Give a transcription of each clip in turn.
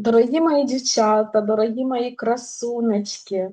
Дорогі мої дівчата, дорогі мої красунечки,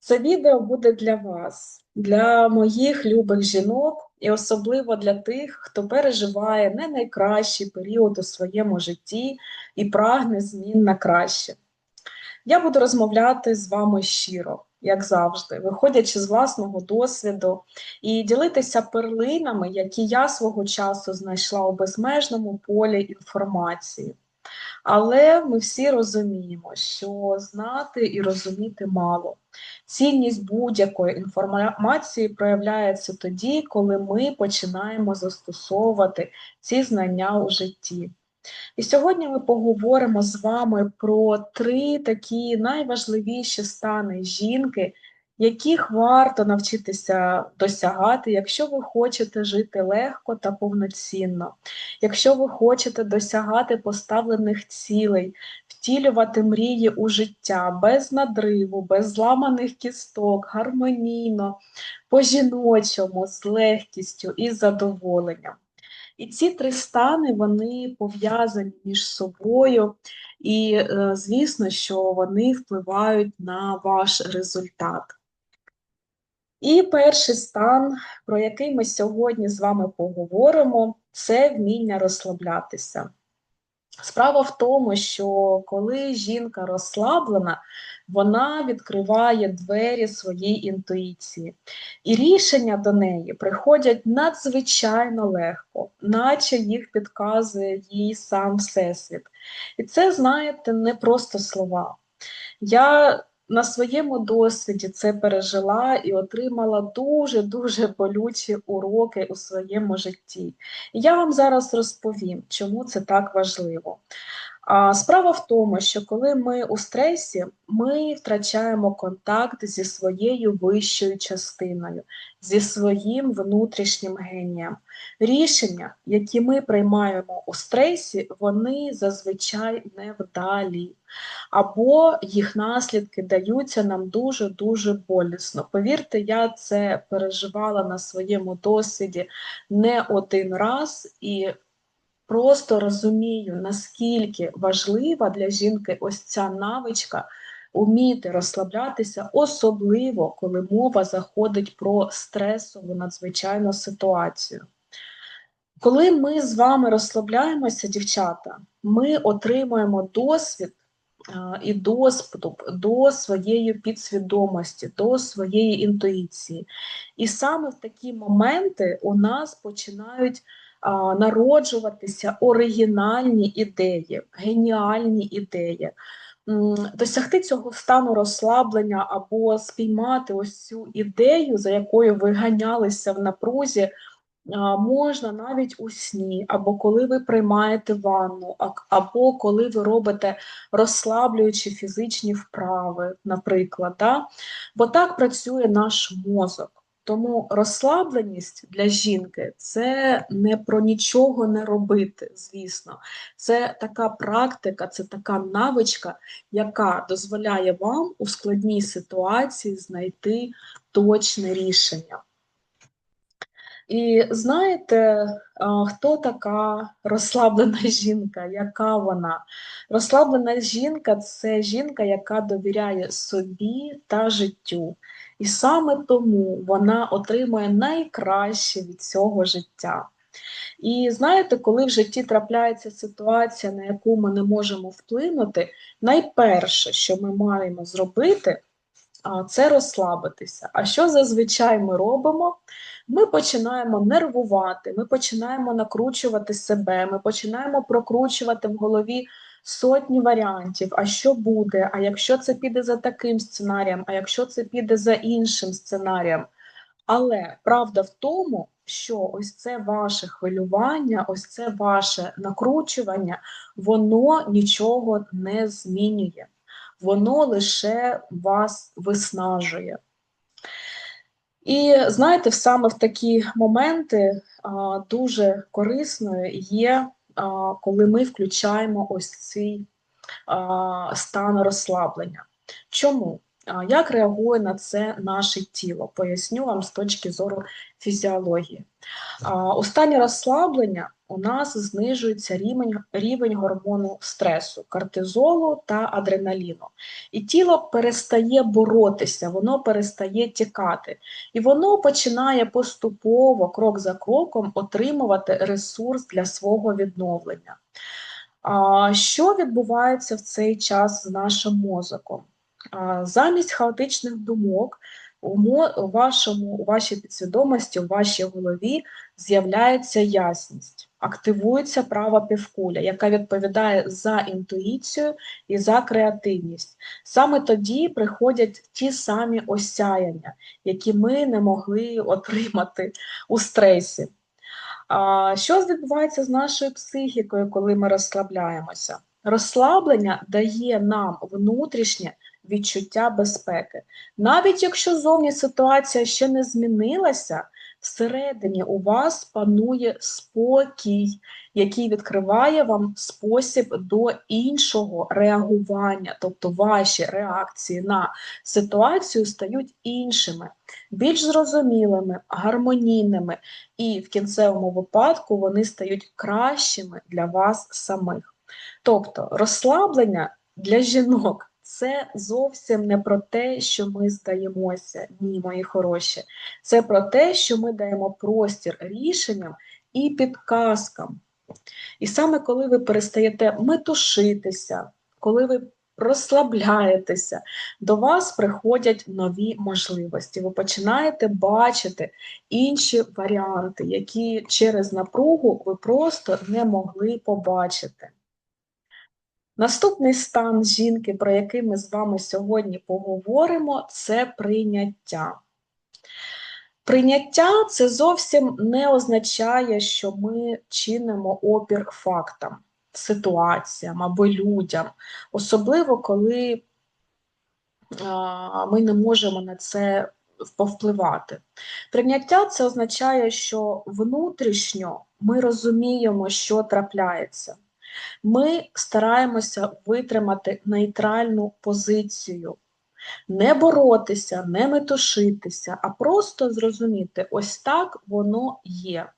це відео буде для вас, для моїх любих жінок, і особливо для тих, хто переживає не найкращий період у своєму житті і прагне змін на краще. Я буду розмовляти з вами щиро, як завжди, виходячи з власного досвіду і ділитися перлинами, які я свого часу знайшла у безмежному полі інформації. Але ми всі розуміємо, що знати і розуміти мало. Цінність будь-якої інформації проявляється тоді, коли ми починаємо застосовувати ці знання у житті. І сьогодні ми поговоримо з вами про три такі найважливіші стани жінки, яких варто навчитися досягати, якщо ви хочете жити легко та повноцінно, якщо ви хочете досягати поставлених цілей, втілювати мрії у життя без надриву, без зламаних кісток, гармонійно, по-жіночому, з легкістю і задоволенням. І ці три стани вони пов'язані між собою, і, е, звісно, що вони впливають на ваш результат. І перший стан, про який ми сьогодні з вами поговоримо, це вміння розслаблятися. Справа в тому, що коли жінка розслаблена, вона відкриває двері своїй інтуїції, і рішення до неї приходять надзвичайно легко, наче їх підказує їй сам Всесвіт. І це, знаєте, не просто слова. Я на своєму досвіді це пережила і отримала дуже-дуже болючі уроки у своєму житті. І я вам зараз розповім, чому це так важливо. Справа в тому, що коли ми у стресі, ми втрачаємо контакт зі своєю вищою частиною, зі своїм внутрішнім генієм. Рішення, які ми приймаємо у стресі, вони зазвичай невдалі, або їх наслідки даються нам дуже-дуже болісно. Повірте, я це переживала на своєму досвіді не один раз і просто розумію, наскільки важлива для жінки ось ця навичка уміти розслаблятися, особливо коли мова заходить про стресову надзвичайну ситуацію. Коли ми з вами розслабляємося, дівчата, ми отримуємо досвід і доступ до своєї підсвідомості, до своєї інтуїції. І саме в такі моменти у нас починають народжуватися оригінальні ідеї, геніальні ідеї. Досягти цього стану розслаблення або спіймати ось цю ідею, за якою ви ганялися в напрузі, можна навіть у сні, або коли ви приймаєте ванну, або коли ви робите розслаблюючі фізичні вправи, наприклад. Да? Бо так працює наш мозок. Тому розслабленість для жінки це не про нічого не робити, звісно. Це така практика, це така навичка, яка дозволяє вам у складній ситуації знайти точне рішення. І знаєте, хто така розслаблена жінка? Яка вона? Розслаблена жінка це жінка, яка довіряє собі та життю. І саме тому вона отримує найкраще від цього життя. І знаєте, коли в житті трапляється ситуація, на яку ми не можемо вплинути, найперше, що ми маємо зробити, це розслабитися. А що зазвичай ми робимо? Ми починаємо нервувати, ми починаємо накручувати себе, ми починаємо прокручувати в голові сотні варіантів. А що буде? А якщо це піде за таким сценарієм, а якщо це піде за іншим сценарієм? Але правда в тому, що ось це ваше хвилювання, ось це ваше накручування, воно нічого не змінює, воно лише вас виснажує. І знаєте, саме в такі моменти а, дуже корисною є коли ми включаємо ось цей стан розслаблення. Чому? Як реагує на це наше тіло? Поясню вам з точки зору фізіології. Останнє розслаблення у нас знижується рівень, рівень гормону стресу, кортизолу та адреналіну. І тіло перестає боротися, воно перестає тікати. І воно починає поступово, крок за кроком, отримувати ресурс для свого відновлення. А Що відбувається в цей час з нашим мозоком? Замість хаотичних думок у вашому, у вашій підсвідомості, у вашій голові з'являється ясність, активується права півкуля, яка відповідає за інтуїцію і за креативність. Саме тоді приходять ті самі осяяння, які ми не могли отримати у стресі. А Що відбувається з нашою психікою, коли ми розслабляємося? Розслаблення дає нам внутрішнє відчуття безпеки. Навіть якщо зовні ситуація ще не змінилася, всередині у вас панує спокій, який відкриває вам спосіб до іншого реагування, тобто ваші реакції на ситуацію стають іншими, більш зрозумілими, гармонійними, і в кінцевому випадку вони стають кращими для вас самих. Тобто розслаблення для жінок це зовсім не про те, що ми здаємося, ні, мої хороші. Це про те, що ми даємо простір рішенням і підказкам. І саме коли ви перестаєте метушитися, коли ви розслабляєтеся, до вас приходять нові можливості. Ви починаєте бачити інші варіанти, які через напругу ви просто не могли побачити. Наступний стан жінки, про який ми з вами сьогодні поговоримо, це прийняття. Прийняття це зовсім не означає, що ми чинимо опір фактам, ситуаціям або людям, особливо коли ми не можемо на це повпливати. Прийняття це означає, що внутрішньо ми розуміємо, що трапляється. Ми стараємося витримати нейтральну позицію, не боротися, не метушитися, а просто зрозуміти, ось так воно є.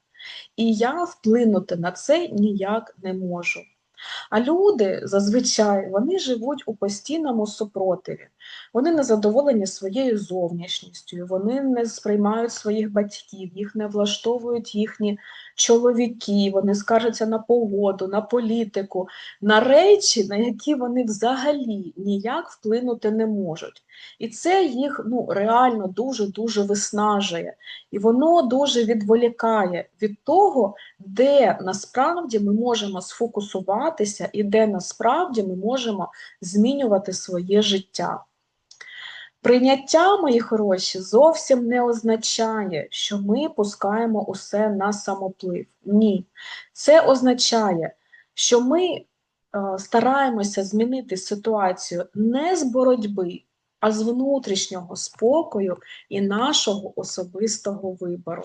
І я вплинути на це ніяк не можу. А люди зазвичай вони живуть у постійному супротиві. Вони не задоволені своєю зовнішністю, вони не сприймають своїх батьків, їх не влаштовують їхні чоловіки, вони скаржаться на погоду, на політику, на речі, на які вони взагалі ніяк вплинути не можуть. І це їх ну, реально дуже-дуже виснажує. І воно дуже відволікає від того, де насправді ми можемо сфокусуватися і де насправді ми можемо змінювати своє життя. Прийняття, мої хороші, зовсім не означає, що ми пускаємо усе на самоплив. Ні. Це означає, що ми е, стараємося змінити ситуацію не з боротьби, а з внутрішнього спокою і нашого особистого вибору.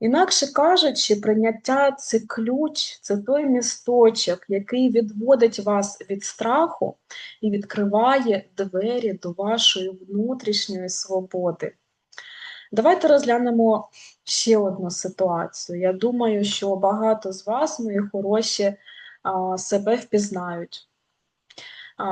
Інакше кажучи, прийняття це ключ, це той місточок, який відводить вас від страху і відкриває двері до вашої внутрішньої свободи. Давайте розглянемо ще одну ситуацію. Я думаю, що багато з вас, мої хороші, себе впізнають.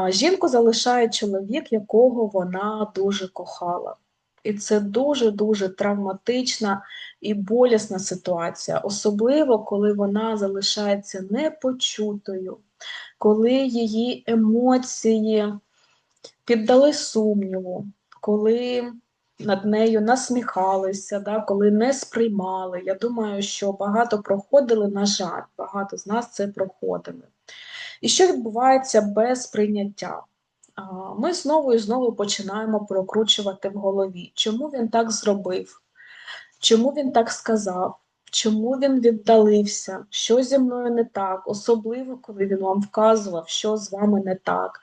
Жінку залишає чоловік, якого вона дуже кохала. І це дуже-дуже травматична і болісна ситуація, особливо коли вона залишається непочутою, коли її емоції піддали сумніву, коли над нею насміхалися, да, коли не сприймали. Я думаю, що багато проходили, на жаль, багато з нас це проходили. І що відбувається без прийняття? Ми знову і знову починаємо прокручувати в голові, чому він так зробив, чому він так сказав, чому він віддалився, що зі мною не так, особливо, коли він вам вказував, що з вами не так.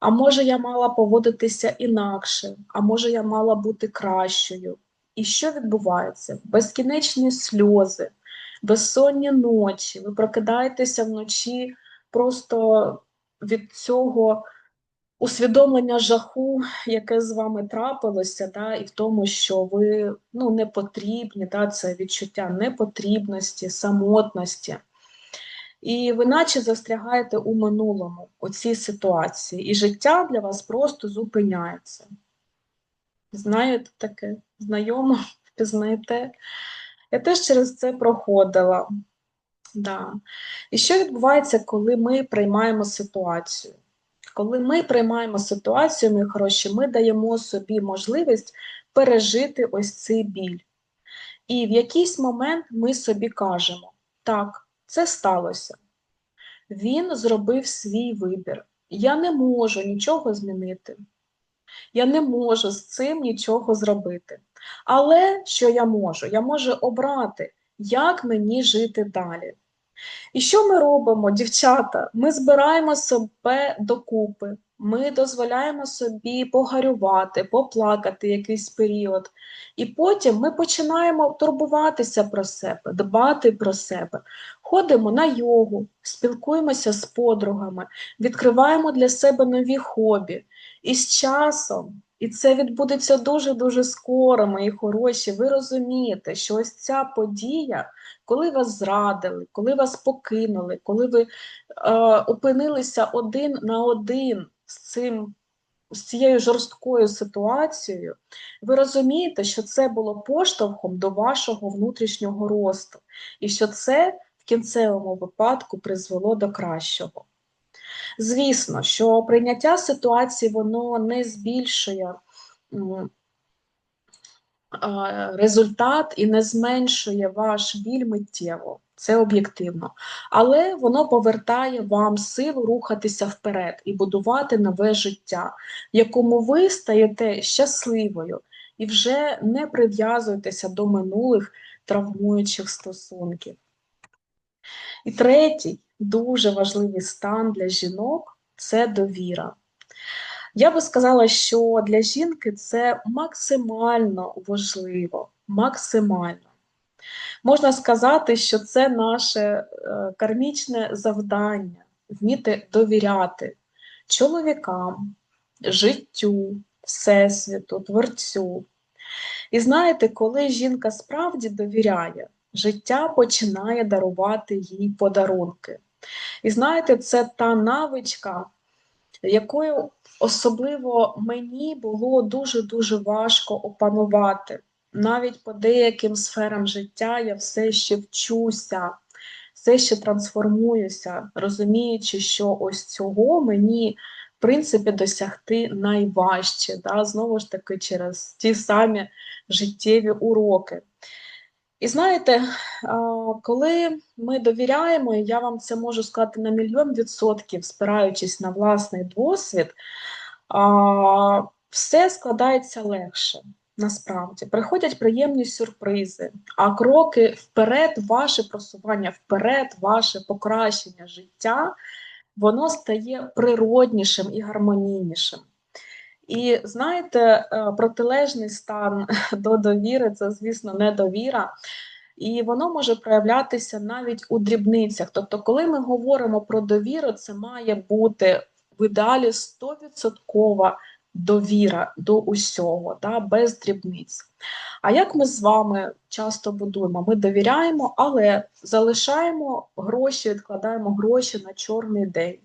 А може, я мала поводитися інакше, а може, я мала бути кращою. І що відбувається? Безкінечні сльози, безсонні ночі. Ви прокидаєтеся вночі просто від цього усвідомлення жаху, яке з вами трапилося, да, і в тому, що ви ну, не потрібні, да, це відчуття непотрібності, самотності. І ви наче застрягаєте у минулому у цій ситуації, і життя для вас просто зупиняється. Знаєте таке? Знайомо, впізнаєте? Я теж через це проходила. Да. І що відбувається, коли ми приймаємо ситуацію? Коли ми приймаємо ситуацію, мої хороші, ми даємо собі можливість пережити ось цей біль. І в якийсь момент ми собі кажемо: так, це сталося. Він зробив свій вибір. Я не можу нічого змінити. Я не можу з цим нічого зробити. Але що я можу? Я можу обрати, як мені жити далі. І що ми робимо, дівчата? Ми збираємо себе докупи, ми дозволяємо собі погарювати, поплакати якийсь період. І потім ми починаємо турбуватися про себе, дбати про себе. Ходимо на йогу, спілкуємося з подругами, відкриваємо для себе нові хобі. І з часом, і це відбудеться дуже-дуже скоро, мої хороші, ви розумієте, що ось ця подія, коли вас зрадили, коли вас покинули, коли ви е, опинилися один на один з цим. З цією жорсткою ситуацією, ви розумієте, що це було поштовхом до вашого внутрішнього росту, і що це в кінцевому випадку призвело до кращого. Звісно, що прийняття ситуації воно не збільшує результат і не зменшує ваш біль миттєво. Це об'єктивно. Але воно повертає вам силу рухатися вперед і будувати нове життя, в якому ви стаєте щасливою і вже не прив'язуєтеся до минулих травмуючих стосунків. І третій дуже важливий стан для жінок це довіра. Я би сказала, що для жінки це максимально важливо, максимально. Можна сказати, що це наше е, кармічне завдання вміти довіряти чоловікам, життю, всесвіту, творцю. І знаєте, коли жінка справді довіряє, життя починає дарувати їй подарунки. І знаєте, це та навичка, якою особливо мені було дуже-дуже важко опанувати. Навіть по деяким сферам життя я все ще вчуся, все ще трансформуюся, розуміючи, що ось цього мені, в принципі, досягти найважче. Да? Знову ж таки, через ті самі життєві уроки. І знаєте, коли ми довіряємо, і я вам це можу сказати на мільйон відсотків, спираючись на власний досвід, все складається легше. Насправді приходять приємні сюрпризи, а кроки вперед, ваше просування, вперед, ваше покращення життя, воно стає природнішим і гармонійнішим. І знаєте, е, протилежний стан до довіри це, звісно, недовіра. І воно може проявлятися навіть у дрібницях. Тобто, коли ми говоримо про довіру, це має бути в ідеалі 100% довіра до усього, да, без дрібниць. А як ми з вами часто будуємо? Ми довіряємо, але залишаємо гроші, відкладаємо гроші на чорний день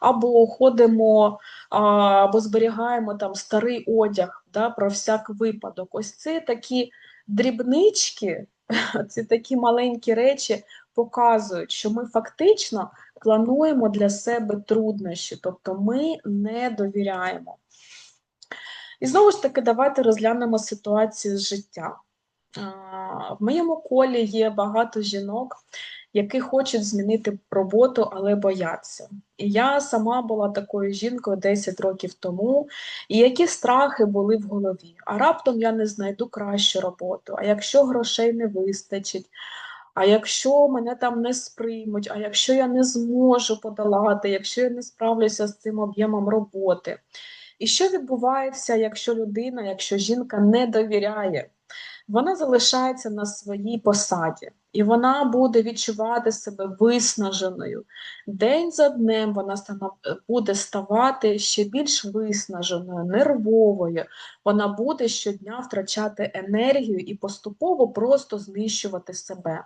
або ходимо, або зберігаємо там старий одяг да, про всяк випадок. Ось це такі дрібнички, ці такі маленькі речі показують, що ми фактично плануємо для себе труднощі, тобто ми не довіряємо. І знову ж таки, давайте розглянемо ситуацію з життя. В моєму колі є багато жінок, які хочуть змінити роботу, але бояться. І я сама була такою жінкою 10 років тому, і які страхи були в голові. А раптом я не знайду кращу роботу, а якщо грошей не вистачить. А якщо мене там не сприймуть, а якщо я не зможу подолати, якщо я не справлюся з цим об'ємом роботи. І що відбувається, якщо людина, якщо жінка не довіряє? Вона залишається на своїй посаді, і вона буде відчувати себе виснаженою. День за днем вона буде ставати ще більш виснаженою, нервовою. Вона буде щодня втрачати енергію і поступово просто знищувати себе.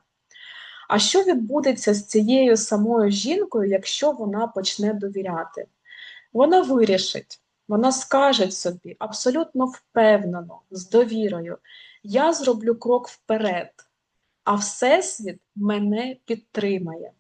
А що відбудеться з цією самою жінкою, якщо вона почне довіряти? Вона вирішить, вона скаже собі абсолютно впевнено, з довірою, я зроблю крок вперед, а Всесвіт мене підтримає.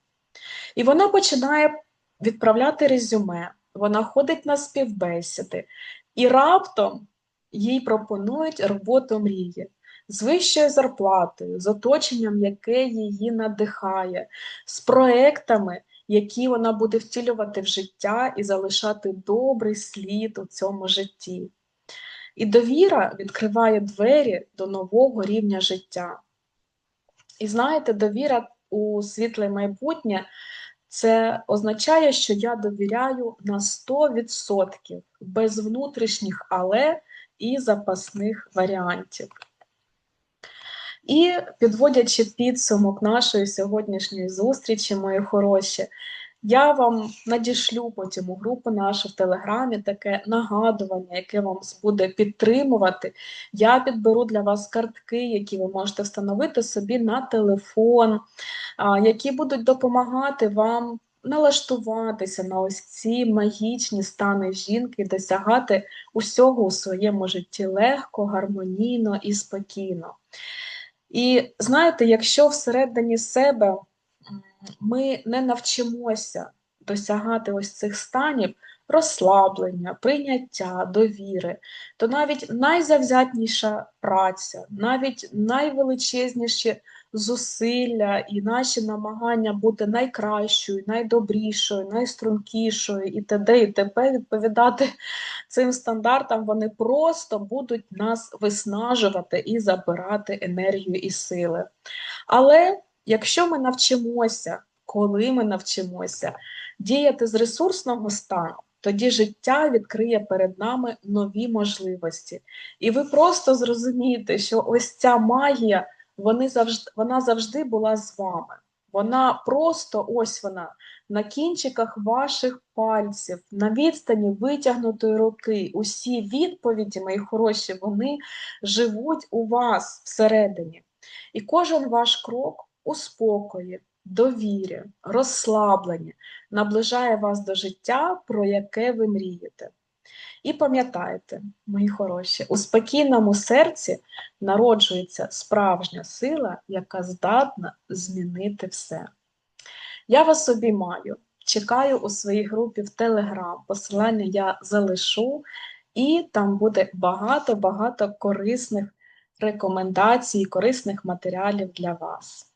І вона починає відправляти резюме, вона ходить на співбесіди, і раптом їй пропонують роботу мрії з вищою зарплатою, з оточенням, яке її надихає, з проектами, які вона буде втілювати в життя і залишати добрий слід у цьому житті. І довіра відкриває двері до нового рівня життя. І знаєте, довіра у світле майбутнє це означає, що я довіряю на 100% без внутрішніх але і запасних варіантів. І підводячи підсумок нашої сьогоднішньої зустрічі, мої хороші, я вам надішлю потім у групу нашу в Телеграмі таке нагадування, яке вам буде підтримувати. Я підберу для вас картки, які ви можете встановити собі на телефон, які будуть допомагати вам налаштуватися на ось ці магічні стани жінки досягати усього у своєму житті легко, гармонійно і спокійно. І знаєте, якщо всередині себе ми не навчимося досягати ось цих станів розслаблення, прийняття, довіри, то навіть найзавзятніша праця, навіть найвеличезніші зусилля і наші намагання бути найкращою, найдобрішою, найстрункішою і т.д. і т.п. відповідати цим стандартам, вони просто будуть нас виснажувати і забирати енергію і сили. Але якщо ми навчимося, коли ми навчимося діяти з ресурсного стану, тоді життя відкриє перед нами нові можливості. І ви просто зрозумієте, що ось ця магія вони завжди, вона завжди була з вами. Вона просто ось вона на кінчиках ваших пальців, на відстані витягнутої руки. Усі відповіді, мої хороші, вони живуть у вас всередині. І кожен ваш крок у спокої, довірі, розслабленні наближає вас до життя, про яке ви мрієте. І пам'ятайте, мої хороші, у спокійному серці народжується справжня сила, яка здатна змінити все. Я вас обіймаю, чекаю у своїй групі в Телеграм. Посилання я залишу, і там буде багато-багато корисних рекомендацій, корисних матеріалів для вас.